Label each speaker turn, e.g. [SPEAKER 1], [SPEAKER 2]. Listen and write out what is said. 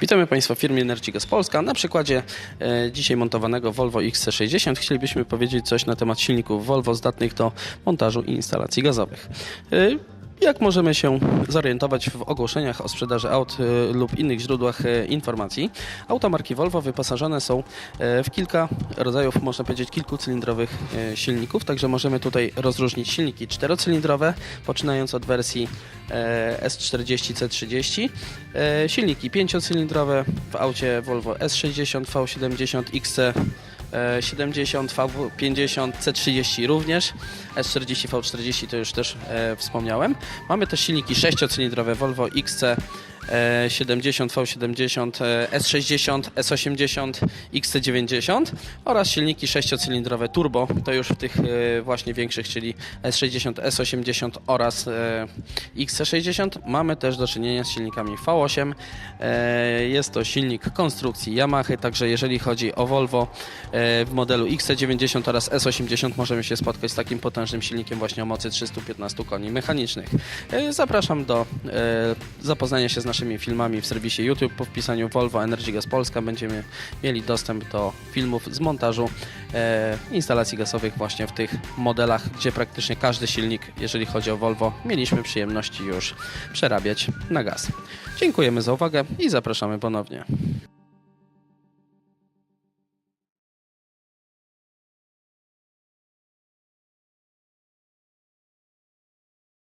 [SPEAKER 1] Witamy Państwa w firmie Energygas Polska. Na przykładzie e, dzisiaj montowanego Volvo XC60 chcielibyśmy powiedzieć coś na temat silników Volvo zdatnych do montażu i instalacji gazowych. E, jak możemy się zorientować w ogłoszeniach o sprzedaży aut e, lub innych źródłach e, informacji? Auta marki Volvo wyposażone są e, w kilka rodzajów, można powiedzieć, kilkucylindrowych silników, także możemy tutaj rozróżnić silniki czterocylindrowe, poczynając od wersji e, S40, C30, e, silniki pięciocylindrowe w aucie Volvo S60, V70, XC. E, 70, V50, C30 również, S40, V40 to już też e, wspomniałem. Mamy też silniki sześciocylindrowe Volvo XC 70, V70, e, S60, S80, XC90 oraz silniki sześciocylindrowe turbo, to już w tych e, właśnie większych, czyli S60, S80 oraz e, XC60. Mamy też do czynienia z silnikami V8. E, Jest to silnik konstrukcji Yamaha, także jeżeli chodzi o Volvo w modelu XC90 oraz S80 możemy się spotkać z takim potężnym silnikiem właśnie o mocy 315 koni mechanicznych. Zapraszam do zapoznania się z naszymi filmami w serwisie YouTube. Po wpisaniu Volvo Energy Gas Polska będziemy mieli dostęp do filmów z montażu e, instalacji gazowych właśnie w tych modelach, gdzie praktycznie każdy silnik, jeżeli chodzi o Volvo, mieliśmy przyjemności już przerabiać na gaz. Dziękujemy za uwagę i zapraszamy ponownie.